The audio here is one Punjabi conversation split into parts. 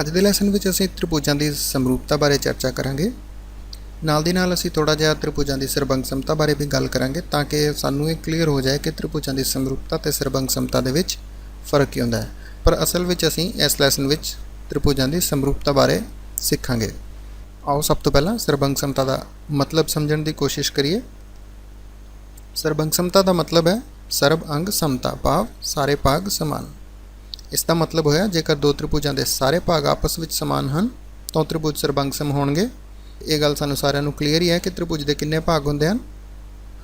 ਅੱਜ ਦੇ ਲੈਸਨ ਵਿੱਚ ਅਸੀਂ ਤ੍ਰਿਭੁਜਾਂ ਦੀ ਸਮਰੂਪਤਾ ਬਾਰੇ ਚਰਚਾ ਕਰਾਂਗੇ। ਨਾਲ ਦੀ ਨਾਲ ਅਸੀਂ ਥੋੜਾ ਜਿਹਾ ਤ੍ਰਿਭੁਜਾਂ ਦੀ ਸਰਬੰਗ ਸਮਤਾ ਬਾਰੇ ਵੀ ਗੱਲ ਕਰਾਂਗੇ ਤਾਂ ਕਿ ਸਾਨੂੰ ਇਹ ਕਲੀਅਰ ਹੋ ਜਾਏ ਕਿ ਤ੍ਰਿਭੁਜਾਂ ਦੀ ਸਮਰੂਪਤਾ ਤੇ ਸਰਬੰਗ ਸਮਤਾ ਦੇ ਵਿੱਚ ਫ਼ਰਕ ਕੀ ਹੁੰਦਾ ਹੈ। ਪਰ ਅਸਲ ਵਿੱਚ ਅਸੀਂ ਇਸ ਲੈਸਨ ਵਿੱਚ ਤ੍ਰਿਭੁਜਾਂ ਦੀ ਸਮਰੂਪਤਾ ਬਾਰੇ ਸਿੱਖਾਂਗੇ। ਆਓ ਸਭ ਤੋਂ ਪਹਿਲਾਂ ਸਰਬੰਗ ਸਮਤਾ ਦਾ ਮਤਲਬ ਸਮਝਣ ਦੀ ਕੋਸ਼ਿਸ਼ ਕਰੀਏ। ਸਰਬੰਗ ਸਮਤਾ ਦਾ ਮਤਲਬ ਹੈ ਸਰਬ ਅੰਗ ਸਮਤਾ, ਭਾਵ ਸਾਰੇ ਭਾਗ ਸਮਾਨ। ਇਸ ਦਾ ਮਤਲਬ ਹੋਇਆ, ਜੇਕਰ ਦੋ ਤ੍ਰਿਭੁਜਾਂ ਦੇ ਸਾਰੇ ਭਾਗ ਆਪਸ ਵਿੱਚ ਸਮਾਨ ਹਨ, ਤਾਂ ਉਹ ਤ੍ਰਿਭੁਜ ਸਰਬੰਗਸਮ ਹੋਣਗੇ। ਇਹ ਗੱਲ ਸਾਨੂੰ ਸਾਰਿਆਂ ਨੂੰ ਕਲੀਅਰ ਹੀ ਹੈ ਕਿ ਤ੍ਰਿਭੁਜ ਦੇ ਕਿੰਨੇ ਭਾਗ ਹੁੰਦੇ ਹਨ।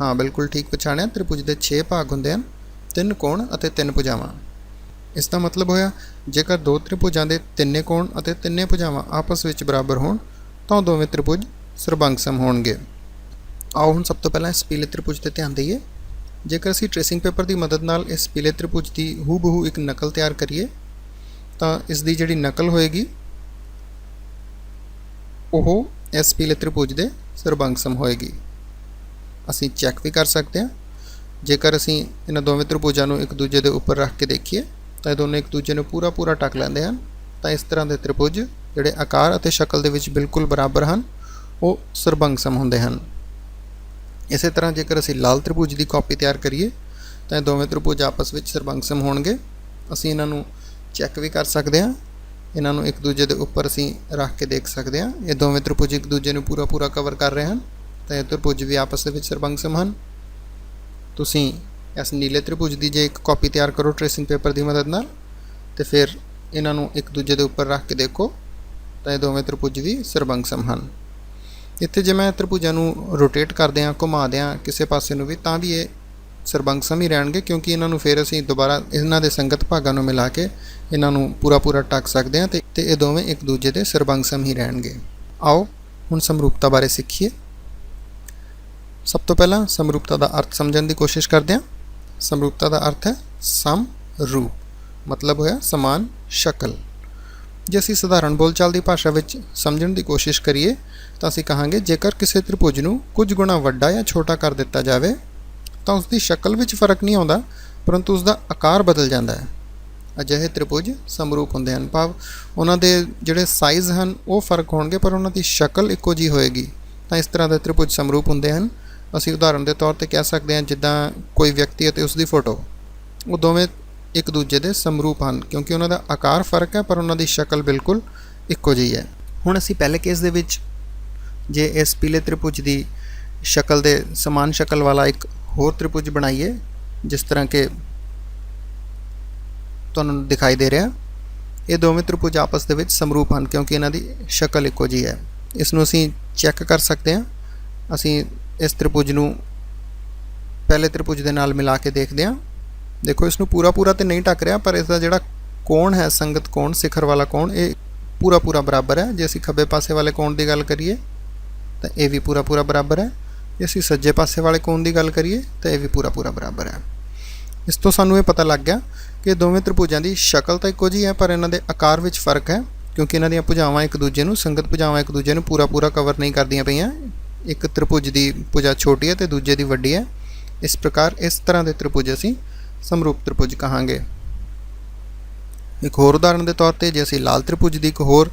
ਹਾਂ, ਬਿਲਕੁਲ ਠੀਕ ਪਛਾਣਿਆ, ਤ੍ਰਿਭੁਜ ਦੇ 6 ਭਾਗ ਹੁੰਦੇ ਹਨ, ਤਿੰਨ ਕੋਣ ਅਤੇ ਤਿੰਨ ਭੁਜਾਵਾਂ। ਇਸ ਦਾ ਮਤਲਬ ਹੋਇਆ, ਜੇਕਰ ਦੋ ਤ੍ਰਿਭੁਜਾਂ ਦੇ ਤਿੰਨੇ ਕੋਣ ਅਤੇ ਤਿੰਨੇ ਭੁਜਾਵਾਂ ਆਪਸ ਵਿੱਚ ਬਰਾਬਰ ਹੋਣ, ਤਾਂ ਉਹ ਦੋਵੇਂ ਤ੍ਰਿਭੁਜ ਸਰਬੰਗਸਮ ਹੋਣਗੇ। ਆਓ ਹੁਣ ਸਭ ਤੋਂ ਪਹਿਲਾਂ ਇਸ ਪੀਲੇ ਤ੍ਰਿਭੁਜ ਤੇ ਧਿਆਨ ਦਈਏ। ਜੇਕਰ ਅਸੀਂ ਟ੍ਰੇਸਿੰਗ ਪੇਪਰ ਦੀ ਮਦਦ ਨਾਲ ਇਸ ਪੀਲੇ ਤ੍ਰਿਭੁਜ ਦੀ ਹੂਬਹੂ ਇੱਕ ਨਕਲ ਤਿਆਰ ਕਰੀਏ, ਤਾਂ ਇਸ ਦੀ ਜਿਹੜੀ ਨਕਲ ਹੋਏਗੀ, ਉਹ ਇਸ ਪੀਲੇ ਤ੍ਰਿਭੁਜ ਦੇ ਸਰਬੰਗਸਮ ਹੋਏਗੀ। ਅਸੀਂ ਚੈੱਕ ਵੀ ਕਰ ਸਕਦੇ ਹਾਂ। ਜੇਕਰ ਅਸੀਂ ਇਹਨਾਂ ਦੋਵੇਂ ਤ੍ਰਿਭੁਜਾਂ ਨੂੰ ਇੱਕ ਦੂਜੇ ਦੇ ਉੱਪਰ ਰੱਖ ਕੇ ਦੇਖੀਏ, ਤਾਂ ਇਹ ਦੋਨੇ ਇੱਕ ਦੂਜੇ ਨੂੰ ਪੂਰਾ ਪੂਰਾ ਟੱਕ ਲੈਂਦੇ ਹਨ। ਤਾਂ ਇਸ ਤਰ੍ਹਾਂ ਦੇ ਤ੍ਰਿਭੁਜ ਜਿਹੜੇ ਆਕਾਰ ਅਤੇ ਸ਼ਕਲ ਦੇ ਵਿੱਚ ਬਿਲਕੁਲ ਬਰਾਬਰ ਹਨ, ਉਹ ਸਰਬੰਗਸਮ ਹੁੰਦੇ ਹਨ। ਇਸੇ ਤਰ੍ਹਾਂ ਜੇਕਰ ਅਸੀਂ ਲਾਲ ਤ੍ਰਿਭੁਜ ਦੀ ਕਾਪੀ ਤਿਆਰ ਕਰੀਏ, ਤਾਂ ਇਹ ਦੋਵੇਂ ਤ੍ਰਿਭੁਜ ਆਪਸ ਵਿੱਚ ਸਰਬੰਗਸਮ ਹੋਣਗੇ। ਅਸੀਂ ਇਹਨਾਂ ਨੂੰ ਚੈੱਕ ਵੀ ਕਰ ਸਕਦੇ ਹਾਂ। ਇਹਨਾਂ ਨੂੰ ਇੱਕ ਦੂਜੇ ਦੇ ਉੱਪਰ ਅਸੀਂ ਰੱਖ ਕੇ ਦੇਖ ਸਕਦੇ ਹਾਂ। ਇਹ ਦੋਵੇਂ ਤ੍ਰਿਭੁਜ ਇੱਕ ਦੂਜੇ ਨੂੰ ਪੂਰਾ ਪੂਰਾ ਕਵਰ ਕਰ ਰਹੇ ਹਨ, ਤਾਂ ਇਹ ਤ੍ਰਿਭੁਜ ਵੀ ਆਪਸ ਦੇ ਵਿੱਚ ਸਰਬੰਗਸਮ ਹਨ। ਤੁਸੀਂ ਇਸ ਨੀਲੇ ਤ੍ਰਿਭੁਜ ਦੀ ਜੇ ਇੱਕ ਕਾਪੀ ਤਿਆਰ ਕਰੋ ਟ੍ਰੇਸਿੰਗ ਪੇਪਰ ਦੀ ਮਦਦ ਨਾਲ, ਤੇ ਫਿਰ ਇਹਨਾਂ ਨੂੰ ਇੱਕ ਦੂਜੇ ਦੇ ਉੱਪਰ ਰੱਖ ਕੇ ਦੇਖੋ, ਤਾਂ ਇਹ ਦੋਵੇਂ ਤ੍ਰਿਭੁਜ ਵੀ ਸਰਬੰਗਸਮ ਹਨ। ਇੱਥੇ ਜੇ ਮੈਂ ਤ੍ਰਿਭੁਜਾਂ ਨੂੰ ਰੋਟੇਟ ਕਰਦੇ ਹਾਂ, ਘੁਮਾ ਦਿਆਂ ਕਿਸੇ ਪਾਸੇ ਨੂੰ ਵੀ, ਤਾਂ ਵੀ ਇਹ ਸਰਬੰਗਸਮ ਹੀ ਰਹਿਣਗੇ, ਕਿਉਂਕਿ ਇਹਨਾਂ ਨੂੰ ਫਿਰ ਅਸੀਂ ਦੁਬਾਰਾ ਇਹਨਾਂ ਦੇ ਸੰਗਤ ਭਾਗਾਂ ਨੂੰ ਮਿਲਾ ਕੇ ਇਹਨਾਂ ਨੂੰ ਪੂਰਾ ਪੂਰਾ ਟੱਕ ਸਕਦੇ ਹਾਂ ਤੇ ਤੇ ਇਹ ਦੋਵੇਂ ਇੱਕ ਦੂਜੇ ਦੇ ਸਰਬੰਗਸਮ ਹੀ ਰਹਿਣਗੇ। ਆਓ, ਹੁਣ ਸਮਰੂਪਤਾ ਬਾਰੇ ਸਿੱਖੀਏ। ਸਭ ਤੋਂ ਪਹਿਲਾਂ ਸਮਰੂਪਤਾ ਦਾ ਅਰਥ ਸਮਝਣ ਦੀ ਕੋਸ਼ਿਸ਼ ਕਰਦੇ ਹਾਂ। ਸਮਰੂਪਤਾ ਦਾ ਅਰਥ ਹੈ ਸਮ ਰੂਪ ਮਤਲਬ ਹੋਇਆ ਸਮਾਨ, ਸ਼ਕਲ। ਜੇ ਅਸੀਂ ਸਧਾਰਨ ਬੋਲਚਾਲ ਦੀ ਭਾਸ਼ਾ ਵਿੱਚ ਸਮਝਣ ਦੀ ਕੋਸ਼ਿਸ਼ ਕਰੀਏ, ਤਾਂ ਅਸੀਂ ਕਹਾਂਗੇ, ਜੇਕਰ ਕਿਸੇ ਤ੍ਰਿਭੁਜ ਨੂੰ ਕੁਝ ਗੁਣਾ ਵੱਡਾ ਜਾਂ ਛੋਟਾ ਕਰ ਦਿੱਤਾ ਜਾਵੇ, ਤਾਂ ਉਸ ਦੀ ਸ਼ਕਲ ਵਿੱਚ ਫ਼ਰਕ ਨਹੀਂ ਆਉਂਦਾ, ਪਰੰਤੂ ਉਸ ਦਾ ਆਕਾਰ ਬਦਲ ਜਾਂਦਾ ਹੈ। ਅਜਿਹੇ ਤ੍ਰਿਭੁਜ ਸਮਰੂਪ ਹੁੰਦੇ ਹਨ। ਭਾਵ ਉਹਨਾਂ ਦੇ ਜਿਹੜੇ ਸਾਈਜ਼ ਹਨ, ਉਹ ਫ਼ਰਕ ਹੋਣਗੇ, ਪਰ ਉਹਨਾਂ ਦੀ ਸ਼ਕਲ ਇੱਕੋ ਜਿਹੀ ਹੋਏਗੀ। ਤਾਂ ਇਸ ਤਰ੍ਹਾਂ ਦੇ ਤ੍ਰਿਭੁਜ ਸਮਰੂਪ ਹੁੰਦੇ ਹਨ। ਅਸੀਂ ਉਦਾਹਰਨ ਦੇ ਤੌਰ ਤੇ ਕਹਿ ਸਕਦੇ ਹਾਂ, ਜਿੱਦਾਂ ਕੋਈ ਵਿਅਕਤੀ ਅਤੇ ਉਸ ਦੀ ਫੋਟੋ ਉਹ ਦੋਵੇਂ ਇੱਕ ਦੂਜੇ ਦੇ ਸਮਰੂਪ ਹਨ, ਕਿਉਂਕਿ ਉਹਨਾਂ ਦਾ ਆਕਾਰ ਫ਼ਰਕ ਹੈ, ਪਰ ਉਹਨਾਂ ਦੀ ਸ਼ਕਲ ਬਿਲਕੁਲ ਇੱਕੋ ਜਿਹੀ ਹੈ। ਹੁਣ ਅਸੀਂ ਪਹਿਲੇ ਕੇਸ ਦੇ ਵਿੱਚ ਜੇ ਇਸ ਪੀਲੇ ਤ੍ਰਿਭੁਜ ਦੀ ਸ਼ਕਲ ਦੇ ਸਮਾਨ ਸ਼ਕਲ ਵਾਲਾ ਇੱਕ ਹੋਰ ਤ੍ਰਿਭੁਜ ਬਣਾਈਏ, ਜਿਸ ਤਰ੍ਹਾਂ ਕਿ ਤੁਹਾਨੂੰ ਦਿਖਾਈ ਦੇ ਰਿਹਾ, ਇਹ ਦੋਵੇਂ ਤ੍ਰਿਭੁਜ ਆਪਸ ਦੇ ਵਿੱਚ ਸਮਰੂਪ ਹਨ, ਕਿਉਂਕਿ ਇਹਨਾਂ ਦੀ ਸ਼ਕਲ ਇੱਕੋ ਜਿਹੀ ਹੈ। ਇਸ ਨੂੰ ਅਸੀਂ ਚੈੱਕ ਕਰ ਸਕਦੇ ਹਾਂ। ਅਸੀਂ ਇਸ ਤ੍ਰਿਭੁਜ ਨੂੰ ਪਹਿਲੇ ਤ੍ਰਿਭੁਜ ਦੇ ਨਾਲ ਮਿਲਾ ਕੇ ਦੇਖਦੇ ਹਾਂ। ਦੇਖੋ ਇਸ ਨੂੰ ਪੂਰਾ ਪੂਰਾ ਤੇ ਨਹੀਂ ਢੱਕ ਰਿਹਾ, ਪਰ ਇਸ ਦਾ ਜਿਹੜਾ ਕੋਣ ਹੈ, ਸੰਗਤ ਕੋਣ, ਸਿਖਰ ਵਾਲਾ ਕੋਣ, ਇਹ ਪੂਰਾ ਪੂਰਾ ਬਰਾਬਰ ਹੈ। ਜੇ ਅਸੀਂ ਖੱਬੇ ਪਾਸੇ ਵਾਲੇ ਕੋਣ ਦੀ ਗੱਲ ਕਰੀਏ, ਤਾਂ ਇਹ ਵੀ ਪੂਰਾ ਪੂਰਾ ਬਰਾਬਰ ਹੈ। ਜੇ ਅਸੀਂ ਸੱਜੇ ਪਾਸੇ ਵਾਲੇ ਕੋਣ ਦੀ ਗੱਲ ਕਰੀਏ, ਤਾਂ ਇਹ ਵੀ ਪੂਰਾ ਪੂਰਾ ਬਰਾਬਰ ਹੈ। ਇਸ ਤੋਂ ਸਾਨੂੰ ਇਹ ਪਤਾ ਲੱਗ ਗਿਆ ਕਿ ਦੋਵੇਂ ਤ੍ਰਿਭੁਜਾਂ ਦੀ ਸ਼ਕਲ ਤਾਂ ਇੱਕੋ ਜਿਹੀ ਹੈ, ਪਰ ਇਹਨਾਂ ਦੇ ਆਕਾਰ ਵਿੱਚ ਫ਼ਰਕ ਹੈ, ਕਿਉਂਕਿ ਇਹਨਾਂ ਦੀਆਂ ਭੁਜਾਵਾਂ ਇੱਕ ਦੂਜੇ ਨੂੰ, ਸੰਗਤ ਭੁਜਾਵਾਂ ਇੱਕ ਦੂਜੇ ਨੂੰ ਪੂਰਾ ਪੂਰਾ ਕਵਰ ਨਹੀਂ ਕਰਦੀਆਂ ਪਈਆਂ। ਇੱਕ ਤ੍ਰਿਭੁਜ ਦੀ ਭੁਜਾ ਛੋਟੀ ਹੈ ਤੇ ਦੂਜੇ ਦੀ ਵੱਡੀ ਹੈ। ਇਸ ਪ੍ਰਕਾਰ ਇਸ ਤਰ੍ਹਾਂ ਦੇ ਤ੍ਰਿਭੁਜ ਅਸੀਂ ਸਮਰੂਪ ਤ੍ਰਿਭੁਜ ਕਹਾਂਗੇ। ਇੱਕ ਹੋਰ ਉਦਾਹਰਣ ਦੇ ਤੌਰ ਤੇ ਜੇ ਅਸੀਂ ਲਾਲ ਤ੍ਰਿਭੁਜ ਦੀ ਇੱਕ ਹੋਰ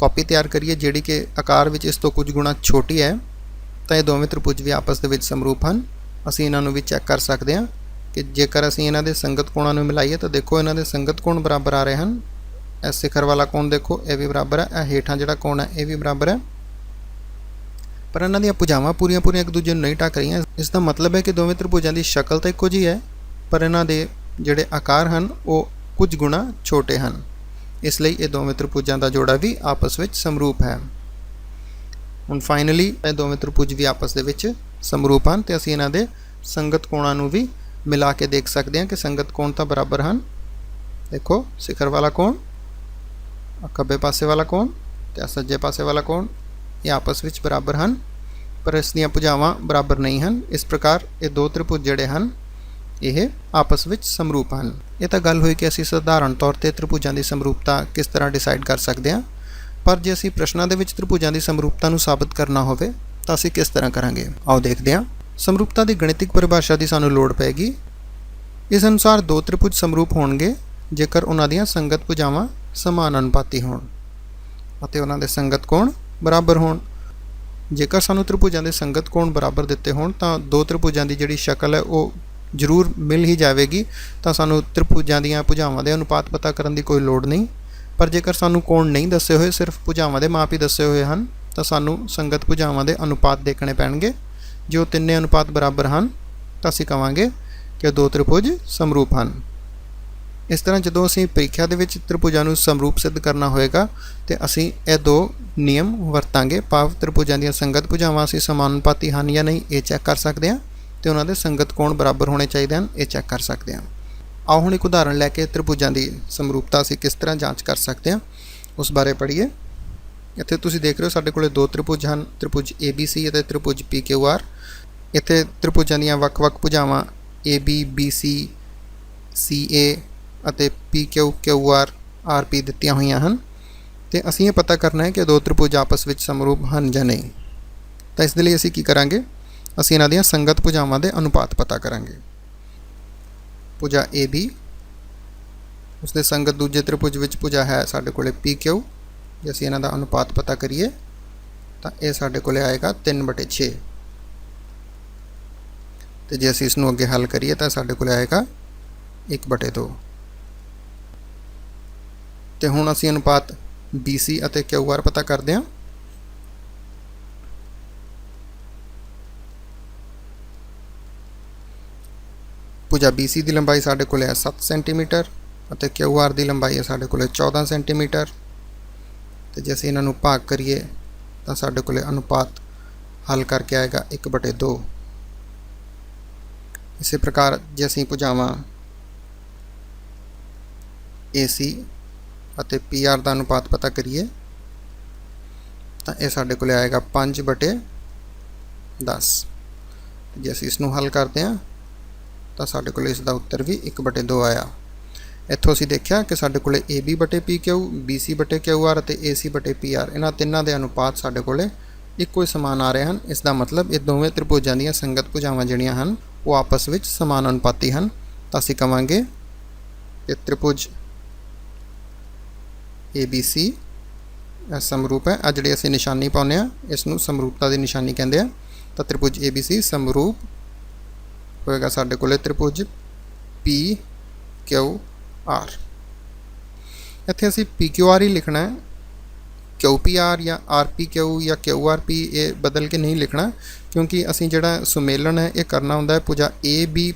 ਕਾਪੀ ਤਿਆਰ ਕਰੀਏ, ਜਿਹੜੀ ਕਿ ਆਕਾਰ ਵਿੱਚ ਇਸ ਤੋਂ ਕੁਝ ਗੁਣਾ ਛੋਟੀ ਹੈ, ਤਾਂ ਇਹ ਦੋਵੇਂ ਤ੍ਰਿਭੁਜ ਵੀ ਆਪਸ ਦੇ ਵਿੱਚ ਸਮਰੂਪ ਹਨ। ਅਸੀਂ ਇਹਨਾਂ ਨੂੰ ਵੀ ਚੈੱਕ ਕਰ ਸਕਦੇ ਹਾਂ ਕਿ ਜੇਕਰ ਅਸੀਂ ਇਹਨਾਂ ਦੇ ਸੰਗਤ ਕੋਣਾਂ ਨੂੰ ਮਿਲਾਈਏ, ਤਾਂ ਦੇਖੋ ਇਹਨਾਂ ਦੇ ਸੰਗਤ ਕੋਣ ਬਰਾਬਰ ਆ ਰਹੇ ਹਨ। ਇਹ ਸਿਖਰ ਵਾਲਾ ਕੋਣ ਦੇਖੋ, ਇਹ ਵੀ ਬਰਾਬਰ ਹੈ, ਇਹ ਹੇਠਾਂ ਜਿਹੜਾ ਕੋਣ ਹੈ, ਇਹ ਵੀ ਬਰਾਬਰ ਹੈ। ਪਰ ਇਹਨਾਂ ਦੀਆਂ ਭੁਜਾਵਾਂ ਪੂਰੀਆਂ ਪੂਰੀਆਂ ਇੱਕ ਦੂਜੇ ਨੂੰ ਨਹੀਂ ਟੱਕ ਰਹੀਆਂ। ਇਸ ਦਾ ਮਤਲਬ ਹੈ ਕਿ ਦੋਵੇਂ ਤ੍ਰਿਭੁਜਾਂ ਦੀ ਸ਼ਕਲ ਤਾਂ ਇੱਕੋ ਜਿਹੀ ਹੈ। ਪਰ ਇਹਨਾਂ ਦੇ ਜਿਹੜੇ ਆਕਾਰ ਹਨ, ਉਹ ਕੁਝ ਗੁਣਾ ਛੋਟੇ ਹਨ। ਇਸ ਲਈ ਇਹ ਦੋਵੇਂ ਤ੍ਰਿਭੁਜਾਂ ਦਾ ਜੋੜਾ ਵੀ ਆਪਸ ਵਿੱਚ ਸਮਰੂਪ ਹੈ। ਹੁਣ ਫਾਈਨਲੀ ਇਹ ਦੋਵੇਂ ਤ੍ਰਿਭੁਜ ਵੀ ਆਪਸ ਦੇ ਵਿੱਚ ਸਮਰੂਪ ਹਨ ਤੇ ਅਸੀਂ ਇਹਨਾਂ ਦੇ ਸੰਗਤ ਕੋਣਾਂ ਨੂੰ ਵੀ ਮਿਲਾ ਕੇ ਦੇਖ ਸਕਦੇ ਹਾਂ ਕਿ ਸੰਗਤ ਕੋਣ ਤਾਂ ਬਰਾਬਰ ਹਨ। ਦੇਖੋ, ਸਿਖਰ ਵਾਲਾ ਕੋਣ ਖੱਬੇ ਪਾਸੇ ਵਾਲਾ ਕੋਣ ਤੇ ਸੱਜੇ ਪਾਸੇ ਵਾਲਾ ਕੋਣ, ਇਹ ਆਪਸ ਵਿੱਚ ਬਰਾਬਰ ਹਨ। ਪਰ ਇਸ ਦੀਆਂ ਭੁਜਾਵਾਂ ਬਰਾਬਰ ਨਹੀਂ ਹਨ। ਇਸ ਪ੍ਰਕਾਰ ਇਹ ਦੋ ਤ੍ਰਿਭੁਜ ਜਿਹੜੇ ਹਨ ਇਹ ਆਪਸ ਵਿੱਚ ਸਮਰੂਪ ਹਨ। ਇਹ ਤਾਂ ਗੱਲ ਹੋਈ ਕਿ ਅਸੀਂ ਸਧਾਰਨ ਤੌਰ ਤੇ ਤ੍ਰਿਭੁਜਾਂ ਦੀ ਸਮਰੂਪਤਾ ਕਿਸ ਤਰ੍ਹਾਂ ਡਿਸਾਈਡ ਕਰ ਸਕਦੇ ਹਾਂ। ਪਰ ਜੇ ਅਸੀਂ ਪ੍ਰਸ਼ਨਾਂ ਦੇ ਵਿੱਚ ਤ੍ਰਿਭੁਜਾਂ ਦੀ ਸਮਰੂਪਤਾ ਨੂੰ ਸਾਬਤ ਕਰਨਾ ਹੋਵੇ, ਤਾਂ ਅਸੀਂ ਕਿਸ ਤਰ੍ਹਾਂ ਕਰਾਂਗੇ? ਆਓ ਦੇਖਦੇ ਹਾਂ। ਸਮਰੂਪਤਾ ਦੀ ਗਣਿਤਿਕ ਪਰਿਭਾਸ਼ਾ ਦੀ ਸਾਨੂੰ ਲੋੜ ਪੈਗੀ ਇਸ ਅਨੁਸਾਰ ਦੋ ਤ੍ਰਿਭੁਜ ਸਮਰੂਪ ਹੋਣਗੇ, ਜੇਕਰ ਉਹਨਾਂ ਦੀਆਂ ਸੰਗਤ ਭੁਜਾਵਾਂ ਸਮਾਨ ਅਨੁਪਾਤੀ ਹੋਣ। ਅਤੇ ਉਹਨਾਂ ਦੇ ਸੰਗਤ ਕੋਣ? ਬਰਾਬਰ ਹੋਣ। ਜੇਕਰ ਸਾਨੂੰ ਤ੍ਰਿਭੁਜਾਂ ਦੇ ਸੰਗਤ ਕੋਣ ਬਰਾਬਰ ਦਿੱਤੇ ਹੋਣ, ਤਾਂ ਦੋ ਤ੍ਰਿਭੁਜਾਂ ਦੀ ਜਿਹੜੀ ਸ਼ਕਲ ਹੈ, ਉਹ ਜ਼ਰੂਰ ਮਿਲ ਹੀ ਜਾਵੇਗੀ, ਤਾਂ ਸਾਨੂੰ ਤ੍ਰਿਭੁਜਾਂ ਦੀਆਂ ਭੁਜਾਵਾਂ ਦੇ ਅਨੁਪਾਤ ਪਤਾ ਕਰਨ ਦੀ ਕੋਈ ਲੋੜ ਨਹੀਂ। ਪਰ ਜੇਕਰ ਸਾਨੂੰ ਕੋਣ ਨਹੀਂ ਦੱਸੇ ਹੋਏ, ਸਿਰਫ ਭੁਜਾਵਾਂ ਦੇ ਮਾਪ ਹੀ ਦੱਸੇ ਹੋਏ ਹਨ, ਤਾਂ ਸਾਨੂੰ ਸੰਗਤ ਭੁਜਾਵਾਂ ਦੇ ਅਨੁਪਾਤ ਦੇਖਣੇ ਪੈਣਗੇ। ਜੇ ਉਹ ਤਿੰਨੇ ਅਨੁਪਾਤ ਬਰਾਬਰ ਹਨ, ਤਾਂ ਅਸੀਂ ਕਵਾਂਗੇ ਕਿ ਦੋ ਤ੍ਰਿਭੁਜ ਸਮਰੂਪ ਹਨ। ਇਸ ਤਰ੍ਹਾਂ ਜਦੋਂ ਅਸੀਂ ਪ੍ਰੀਖਿਆ ਦੇ ਵਿੱਚ ਤ੍ਰਿਭੁਜਾਂ ਨੂੰ ਸਮਰੂਪ ਸਿੱਧ ਕਰਨਾ ਹੋਏਗਾ, ਤੇ ਅਸੀਂ ਇਹ ਦੋ ਨਿਯਮ ਵਰਤਾਂਗੇ। ਭਾਵ ਤ੍ਰਿਭੁਜਾਂ ਦੀਆਂ ਸੰਗਤ ਭੁਜਾਵਾਂ ਅਸੀਂ ਸਮਾਨੁਪਾਤੀ ਹਨ ਜਾਂ ਨਹੀਂ, ਇਹ ਚੈੱਕ ਕਰ ਸਕਦੇ ਹਾਂ। ਤੇ ਉਹਨਾਂ ਦੇ ਸੰਗਤ ਕੋਣ ਬਰਾਬਰ ਹੋਣੇ ਚਾਹੀਦੇ ਹਨ, ਇਹ ਚੈੱਕ ਕਰ ਸਕਦੇ ਹਾਂ। ਆਓ ਹੁਣ ਇੱਕ ਉਦਾਹਰਣ ਲੈ ਕੇ ਤ੍ਰਿਭੁਜਾਂ ਦੀ ਸਮਰੂਪਤਾ ਅਸੀਂ ਕਿਸ ਤਰ੍ਹਾਂ ਜਾਂਚ ਕਰ ਸਕਦੇ ਹਾਂ, ਉਸ ਬਾਰੇ ਪੜ੍ਹੀਏ। ਇੱਥੇ ਤੁਸੀਂ ਦੇਖ ਰਹੇ ਹੋ ਸਾਡੇ ਕੋਲੇ ਦੋ ਤ੍ਰਿਭੁਜ ਹਨ, ਤ੍ਰਿਭੁਜ ABC ਅਤੇ ਤ੍ਰਿਭੁਜ PQR ਇੱਥੇ ਤ੍ਰਿਭੁਜਾਂ ਦੀਆਂ ਵੱਖ-ਵੱਖ ਭੁਜਾਵਾਂ AB BC CA ਅਤੇ PQ QR RP ਦਿੱਤੀਆਂ ਹੋਈਆਂ ਹਨ। ਤੇ ਅਸੀਂ ਇਹ ਪਤਾ ਕਰਨਾ ਹੈ ਕਿ ਦੋ ਤ੍ਰਿਭੁਜ ਆਪਸ ਵਿੱਚ ਸਮਰੂਪ ਹਨ ਜਾਂ ਨਹੀਂ। ਤਾਂ ਇਸ ਦੇ ਲਈ ਅਸੀਂ ਕੀ ਕਰਾਂਗੇ? ਅਸੀਂ ਇਹਨਾਂ ਦੀਆਂ ਸੰਗਤ ਭੁਜਾਵਾਂ ਦੇ ਅਨੁਪਾਤ ਪਤਾ ਕਰਾਂਗੇ। ਭੁਜਾ AB ਉਸ ਦੇ ਸੰਗਤ ਦੂਜੇ ਤ੍ਰਿਭੁਜ ਵਿੱਚ ਭੁਜਾ ਹੈ ਸਾਡੇ ਕੋਲੇ PQ ਜੇ ਅਸੀਂ ਇਹਨਾਂ ਦਾ ਅਨੁਪਾਤ ਪਤਾ ਕਰੀਏ, ਤਾਂ ਇਹ ਸਾਡੇ ਕੋਲੇ ਆਏਗਾ 3/6 ਤੇ ਜੇ ਅਸੀਂ ਇਸ ਨੂੰ ਅੱਗੇ ਹੱਲ ਕਰੀਏ, ਤਾਂ ਸਾਡੇ ਕੋਲੇ ਆਏਗਾ 1/2 ਤੇ ਹੁਣ ਅਸੀਂ ਅਨੁਪਾਤ BC ਅਤੇ QR ਪਤਾ ਕਰਦੇ ਹਾਂ। ਭੁਜਾ BC ਦੀ ਲੰਬਾਈ ਸਾਡੇ ਕੋਲ ਹੈ 7 ਸੈਂਟੀਮੀਟਰ ਅਤੇ QR ਦੀ ਲੰਬਾਈ ਹੈ ਸਾਡੇ ਕੋਲ 14 ਸੈਂਟੀਮੀਟਰ। ਤੇ ਜੇ ਅਸੀਂ ਇਹਨਾਂ ਨੂੰ ਭਾਗ ਕਰੀਏ, ਤਾਂ ਸਾਡੇ ਕੋਲ ਅਨੁਪਾਤ ਹੱਲ ਕਰਕੇ ਆਏਗਾ 1/2 ਇਸੇ ਪ੍ਰਕਾਰ ਜੇ ਅਸੀਂ ਭੁਜਾਵਾਂ AC ਅਤੇ PR ਦਾ ਅਨੁਪਾਤ ਪਤਾ ਕਰੀਏ, ਤਾਂ ਇਹ ਸਾਡੇ ਕੋਲ ਆਏਗਾ 5/10 ਜੇ ਅਸੀਂ ਇਸ ਨੂੰ ਹੱਲ ਕਰਦੇ ਹਾਂ ਤਾਂ ਸਾਡੇ ਕੋਲ ਇਸ ਦਾ ਉੱਤਰ ਵੀ 1/2 ਆਇਆ। ਇੱਥੋਂ ਅਸੀਂ ਦੇਖਿਆ ਕਿ ਸਾਡੇ ਕੋਲੇ AB/PQ BC/QR ਅਤੇ AC/PR ਇਹਨਾਂ ਤਿੰਨਾਂ ਦੇ ਅਨੁਪਾਤ ਸਾਡੇ ਕੋਲੇ ਇੱਕੋ ਹੀ ਸਮਾਨ ਆ ਰਹੇ ਹਨ। ਇਸ ਦਾ ਮਤਲਬ ਇਹ ਦੋਵੇਂ ਤ੍ਰਿਭੁਜਾਂ ਦੀਆਂ ਸੰਗਤ ਭੁਜਾਵਾਂ ਜਿਹੜੀਆਂ ਹਨ, ਉਹ ਆਪਸ ਵਿੱਚ ਸਮਾਨ ਅਨੁਪਾਤੀ ਹਨ। ਤਾਂ ਅਸੀਂ ਕਵਾਂਗੇ ਕਿ ਤ੍ਰਿਭੁਜ ABC ਇਹ ਸਮਰੂਪ ਹੈ। ਆ ਜਿਹੜੀ ਅਸੀਂ ਨਿਸ਼ਾਨੀ ਪਾਉਂਦੇ ਆ ਇਸ ਨੂੰ ਸਮਰੂਪਤਾ ਦੀ ਨਿਸ਼ਾਨੀ ਕਹਿੰਦੇ ਆ। ਤਾਂ ਤ੍ਰਿਭੁਜ ABC ਸਮਰੂਪ ਹੋਏਗਾ ਸਾਡੇ ਕੋਲੇ ਤ੍ਰਿਭੁਜ ਪੀ Q ਆਰ ਇੱਥੇ ਅਸੀਂ ਪੀ ਕਿਊ ਆਰ ਹੀ ਲਿਖਣਾ ਹੈ। ਆਰ ਜਾਂ ਆਰ ਪੀ RPQ ਜਾਂ ਕਿਊ ਆਰ ਪੀ ਇਹ ਬਦਲ ਕੇ ਨਹੀਂ ਲਿਖਣਾ, ਕਿਉਂਕਿ ਅਸੀਂ ਜਿਹੜਾ ਸੁਮੇਲਨ ਹੈ, ਇਹ ਕਰਨਾ ਹੁੰਦਾ ਹੈ ਪੁਜਾ ਏ ਬੀ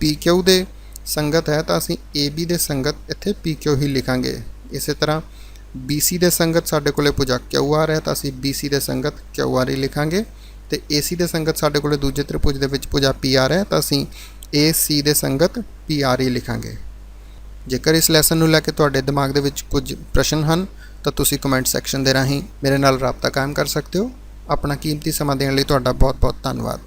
ਪੀ PQ ਦੇ ਸੰਗਤ ਹੈ, ਤਾਂ ਅਸੀਂ ਏ ਬੀ ਦੇ ਸੰਗਤ ਇੱਥੇ ਪੀ ਕਿਊ ਹੀ ਲਿਖਾਂਗੇ। ਇਸੇ ਤਰ੍ਹਾਂ BC ਦੇ ਸੰਗਤ ਸਾਡੇ ਕੋਲੇ ਭੁਜਾ QR ਹੈ, ਤਾਂ ਅਸੀਂ BC ਦੇ ਸੰਗਤ QR ਹੀ ਲਿਖਾਂਗੇ। ਤੇ AC ਦੇ ਸੰਗਤ ਸਾਡੇ ਕੋਲੇ ਦੂਜੇ ਤ੍ਰਿਭੁਜ ਦੇ ਵਿੱਚ ਭੁਜਾ PR ਹੈ, ਤਾਂ ਅਸੀਂ AC ਦੇ ਸੰਗਤ PR ਹੀ ਲਿਖਾਂਗੇ। ਜੇਕਰ ਇਸ ਲੈਸਨ ਨੂੰ ਲੈ ਕੇ ਤੁਹਾਡੇ ਦਿਮਾਗ ਦੇ ਵਿੱਚ ਕੁਝ ਪ੍ਰਸ਼ਨ ਹਨ, ਤਾਂ ਤੁਸੀਂ ਕਮੈਂਟ ਸੈਕਸ਼ਨ ਦੇ ਰਾਹੀਂ ਮੇਰੇ ਨਾਲ ਰਾਬਤਾ ਕਾਇਮ ਕਰ ਸਕਦੇ ਹੋ। ਆਪਣਾ ਕੀਮਤੀ ਸਮਾਂ ਦੇਣ ਲਈ ਤੁਹਾਡਾ ਬਹੁਤ-ਬਹੁਤ ਧੰਨਵਾਦ।